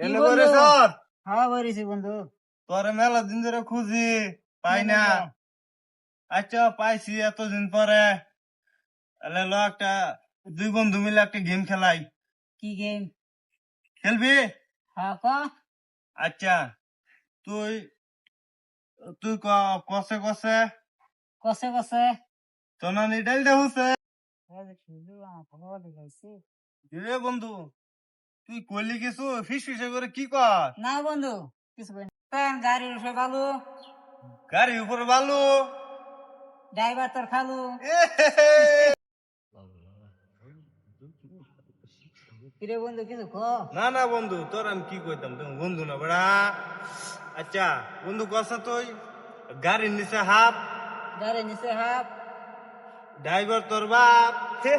এনে করে সর হ্যাঁ বলেছি বন্ধু। তোরে মেলা দিন ধরে খুঁজি পাই না। আচ্ছা পাইছি এতদিন পরে। তাহলে ল একটা দুই বন্ধু মিলে একটা গেম খেলাই। কি গেম খেলবি? হ্যাঁ ক। আচ্ছা তুই তুই ক কষে কষে কষে কষে চনানি ডাল দে হুসে শুধু আমার খবর দেখাইছি রে বন্ধু। তুই কইলি কিছু? ফিস ফিসে করে কি কর? না বন্ধু কিছু। প্যান গাড়ির উঠে ভালো। গাড়ি উপরে বালু ড্রাইভার তোর খালু। কিরে বন্ধু কিছু ক? না না বন্ধু তোর আমি কি কইতাম? তুমি বন্ধু না বেড়া। আচ্ছা বন্ধু কষা তুই? গাড়ির নিচে হাফ গাড়ি নিচে হাফ ড্রাইভার তোর বাপ। হে